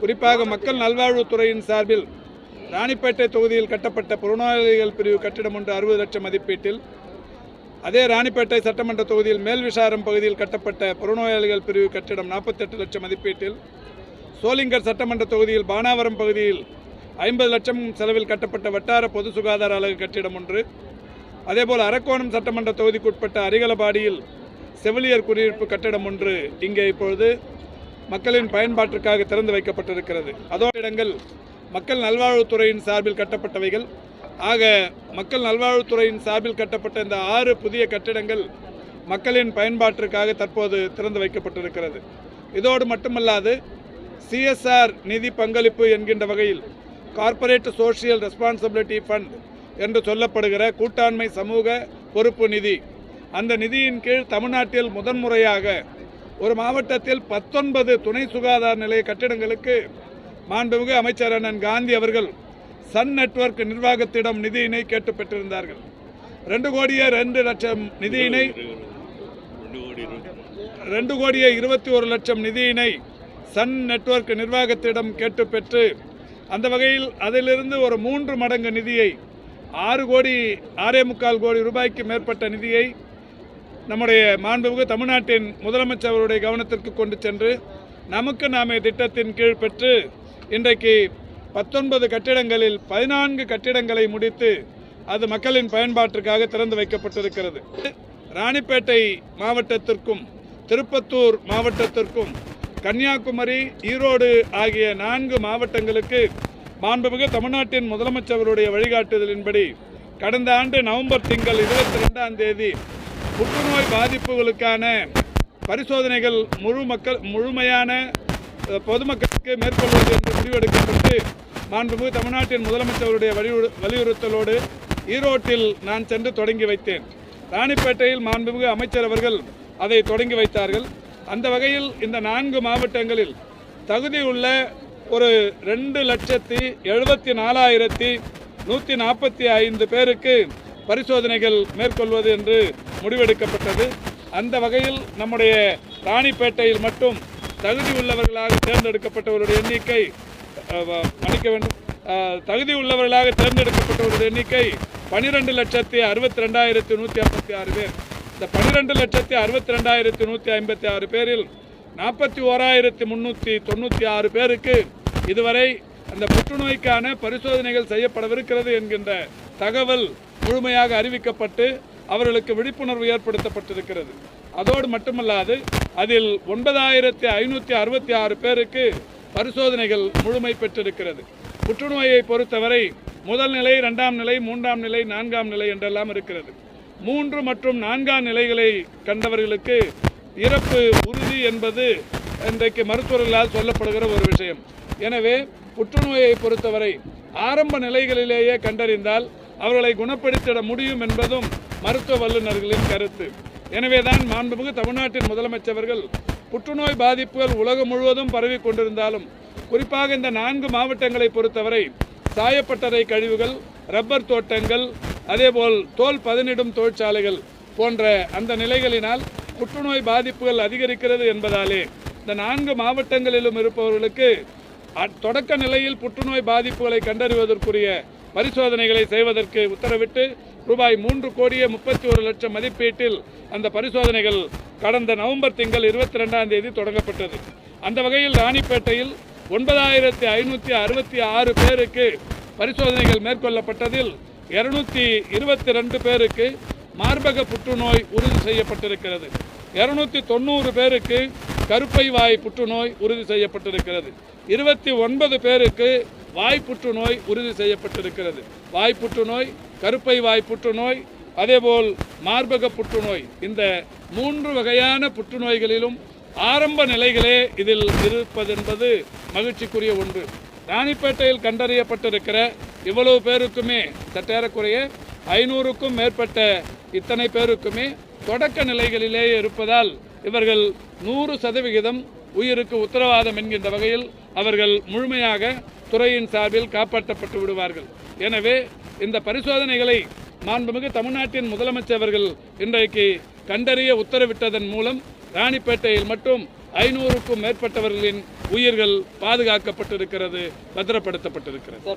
குறிப்பாக மக்கள் நல்வாழ்வுத்துறையின் சார்பில் ராணிப்பேட்டை தொகுதியில் கட்டப்பட்ட புறநோயாளிகள் பிரிவு கட்டிடம் ஒன்று அறுபது லட்சம் மதிப்பீட்டில் அதே ராணிப்பேட்டை சட்டமன்ற தொகுதியில் மேல்விசாரம் பகுதியில் கட்டப்பட்ட புறநோயாளிகள் பிரிவு கட்டிடம் நாற்பத்தெட்டு லட்சம் மதிப்பீட்டில் சோலிங்கர் சட்டமன்ற தொகுதியில் பானாவரம் பகுதியில் ஐம்பது லட்சம் செலவில் கட்டப்பட்ட வட்டார பொது சுகாதார அலகு கட்டிடம் ஒன்று அதேபோல் அரக்கோணம் சட்டமன்ற தொகுதிக்குட்பட்ட அரிகலபாடியில் செவிலியர் குடியிருப்பு கட்டிடம் ஒன்று. இங்கே இப்பொழுது மக்களின் பயன்பாட்டிற்காக திறந்து வைக்கப்பட்டிருக்கிறது. அதோ இடங்கள் மக்கள் நல்வாழ்வுத்துறையின் சார்பில் கட்டப்பட்டவைகள். ஆக மக்கள் நல்வாழ்வுத்துறையின் சார்பில் கட்டப்பட்ட இந்த ஆறு புதிய கட்டிடங்கள் மக்களின் பயன்பாட்டிற்காக தற்போது திறந்து வைக்கப்பட்டிருக்கிறது. இதோடு மட்டுமல்லாது சிஎஸ்ஆர் நிதி பங்களிப்பு என்கின்ற வகையில் கார்ப்பரேட் சோஷியல் ரெஸ்பான்சிபிலிட்டி ஃபண்ட் என்று சொல்லப்படுகிற கூட்டாண்மை சமூக பொறுப்பு நிதி. அந்த நிதியின் கீழ் தமிழ்நாட்டில் முதன்முறையாக ஒரு மாவட்டத்தில் பத்தொன்பது துணை சுகாதார நிலைய கட்டிடங்களுக்கு மாண்புமிகு அமைச்சர் அண்ணன் காந்தி அவர்கள் சன் நெட்வொர்க் நிர்வாகத்திடம் நிதியினை கேட்டு பெற்றிருந்தார்கள் ரெண்டு கோடியே ரெண்டு லட்சம் நிதியினை ரெண்டு கோடியே இருபத்தி ஒரு லட்சம் நிதியினை சன் நெட்வொர்க் நிர்வாகத்திடம் கேட்டு பெற்று அந்த வகையில் அதிலிருந்து ஒரு மூன்று மடங்கு நிதியை ஆறு கோடி ஆறே முக்கால் கோடி ரூபாய்க்கு மேற்பட்ட நிதியை நம்முடைய மாண்புமிகு தமிழ்நாட்டின் முதலமைச்சர் அவருடைய கவனத்திற்கு கொண்டு சென்று நமக்கு நாமே திட்டத்தின் கீழ் பெற்று இன்றைக்கு பத்தொன்பது கட்டிடங்களில் பதினான்கு கட்டிடங்களை முடித்து அது மக்களின் பயன்பாட்டிற்காக திறந்து வைக்கப்பட்டிருக்கிறது. ராணிப்பேட்டை மாவட்டத்திற்கும் திருப்பத்தூர் மாவட்டத்திற்கும் கன்னியாகுமரி ஈரோடு ஆகிய நான்கு மாவட்டங்களுக்கு மாண்புமிகு தமிழ்நாட்டின் முதலமைச்சருடைய வழிகாட்டுதலின்படி கடந்த ஆண்டு நவம்பர் திங்கள் இருபத்தி ரெண்டாம் தேதி புற்றுநோய் பாதிப்புகளுக்கான பரிசோதனைகள் முழு மக்கள் முழுமையான பொதுமக்களுக்கு மேற்கொள்வது என்று முடிவெடுக்கப்பட்டு மாண்புமிகு தமிழ்நாட்டின் முதலமைச்சருடைய வலியுறு வலியுறுத்தலோடு ஈரோட்டில் நான் சென்று தொடங்கி வைத்தேன். ராணிப்பேட்டையில் மாண்புமிகு அமைச்சர் அவர்கள் அதை தொடங்கி வைத்தார்கள். அந்த வகையில் இந்த நான்கு மாவட்டங்களில் தகுதி உள்ள ஒரு ரெண்டு லட்சத்தி எழுபத்தி நாலாயிரத்தி நூற்றி நாற்பத்தி ஐந்து பேருக்கு பரிசோதனைகள் மேற்கொள்வது என்று முடிவெடுக்கப்பட்டது. அந்த வகையில் நம்முடைய ராணிப்பேட்டையில் மட்டும் தகுதி உள்ளவர்களாக தேர்ந்தெடுக்கப்பட்டவருடைய எண்ணிக்கை மன்னிக்க வேண்டும். தகுதி உள்ளவர்களாக தேர்ந்தெடுக்கப்பட்டவருடைய எண்ணிக்கை பனிரெண்டு லட்சத்தி அறுபத்தி ரெண்டாயிரத்தி நூற்றி ஐம்பத்தி ஆறு பேர். இந்த பனிரெண்டு லட்சத்தி அறுபத்தி ரெண்டாயிரத்தி நூற்றி ஐம்பத்தி ஆறு பேரில் நாற்பத்தி ஓராயிரத்தி முந்நூற்றி தொண்ணூற்றி ஆறு பேருக்கு இதுவரை அந்த புற்றுநோய்க்கான பரிசோதனைகள் செய்யப்படவிருக்கிறது என்கின்ற தகவல் முழுமையாக அறிவிக்கப்பட்டு அவர்களுக்கு விழிப்புணர்வு ஏற்படுத்தப்பட்டிருக்கிறது. அதோடு மட்டுமல்லாது அதில் ஒன்பதாயிரத்தி ஐநூற்றி அறுபத்தி ஆறு பேருக்கு பரிசோதனைகள் முழுமை பெற்றிருக்கிறது. புற்றுநோயை பொறுத்தவரை முதல் நிலை இரண்டாம் நிலை மூன்றாம் நிலை நான்காம் நிலை என்றெல்லாம் இருக்கிறது. மூன்று மற்றும் நான்காம் நிலைகளை கண்டவர்களுக்கு இறப்பு உறுதி என்பது இன்றைக்கு மருத்துவர்களால் சொல்லப்படுகிற ஒரு விஷயம். எனவே புற்றுநோயை பொறுத்தவரை ஆரம்ப நிலைகளிலேயே கண்டறிந்தால் அவர்களை குணப்படுத்திட முடியும் என்பதும் மருத்துவ வல்லுநர்களின் கருத்து. எனவேதான் மாண்புமிகு தமிழ்நாட்டின் முதலமைச்சர்கள் புற்றுநோய் பாதிப்புகள் உலகம் முழுவதும் பரவி கொண்டிருந்தாலும் குறிப்பாக இந்த நான்கு மாவட்டங்களை பொறுத்தவரை சாயப்பட்டறை கழிவுகள் ரப்பர் தோட்டங்கள் அதேபோல் தோல் பதனிடும் தொழிற்சாலைகள் போன்ற அந்த நிலைகளினால் புற்றுநோய் பாதிப்புகள் அதிகரிக்கிறது என்பதாலே இந்த நான்கு மாவட்டங்களிலும் இருப்பவர்களுக்கு அ- தொடக்க நிலையில் புற்றுநோய் பாதிப்புகளை கண்டறிவதற்குரிய பரிசோதனைகளை செய்வதற்கு உத்தரவிட்டு ரூபாய் மூன்று கோடியே முப்பத்தி ஒரு லட்சம் மதிப்பீட்டில் அந்த பரிசோதனைகள் கடந்த நவம்பர் திங்கள் இருபத்தி ரெண்டாம் தேதி தொடங்கப்பட்டது. அந்த வகையில் ராணிப்பேட்டையில் ஒன்பதாயிரத்தி ஐநூற்றி அறுபத்தி ஆறு பேருக்கு பரிசோதனைகள் மேற்கொள்ளப்பட்டதில் இருநூத்தி இருபத்தி ரெண்டு பேருக்கு மார்பக புற்றுநோய் உறுதி செய்யப்பட்டிருக்கிறது. இருநூத்தி தொண்ணூறு பேருக்கு கருப்பை வாய் புற்றுநோய் உறுதி செய்யப்பட்டிருக்கிறது. இருபத்தி ஒன்பது பேருக்கு வாய் புற்றுநோய் உறுதி செய்யப்பட்டிருக்கிறது. வாய் புற்றுநோய் கருப்பை வாய் புற்றுநோய் அதேபோல் மார்பக புற்றுநோய். இந்த மூன்று வகையான புற்றுநோய்களிலும் ஆரம்ப நிலைகளே இதில் இருப்பதென்பது மகிழ்ச்சிக்குரிய ஒன்று. ராணிப்பேட்டையில் கண்டறியப்பட்டிருக்கிற இவ்வளவு பேருக்குமே சற்றேறக்குறைய ஐநூறுக்கும் மேற்பட்ட இத்தனை பேருக்குமே தொடக்க நிலைகளிலேயே இருப்பதால் இவர்கள் நூறு சதவிகிதம் உயிருக்கு உத்தரவாதம் என்கின்ற வகையில் அவர்கள் முழுமையாக துறையின் சார்பில் காப்பாற்றப்பட்டு விடுவார்கள். எனவே இந்த பரிசோதனைகளை மாண்புமிகு தமிழ்நாட்டின் முதலமைச்சர் அவர்கள் இன்றைக்கு கண்டறிய உத்தரவிட்டதன் மூலம் ராணிப்பேட்டையில் மட்டும் ஐநூறுக்கும் மேற்பட்டவர்களின் உயிர்கள் பாதுகாக்கப்பட்டிருக்கிறது பத்திரப்படுத்தப்பட்டிருக்கிறது.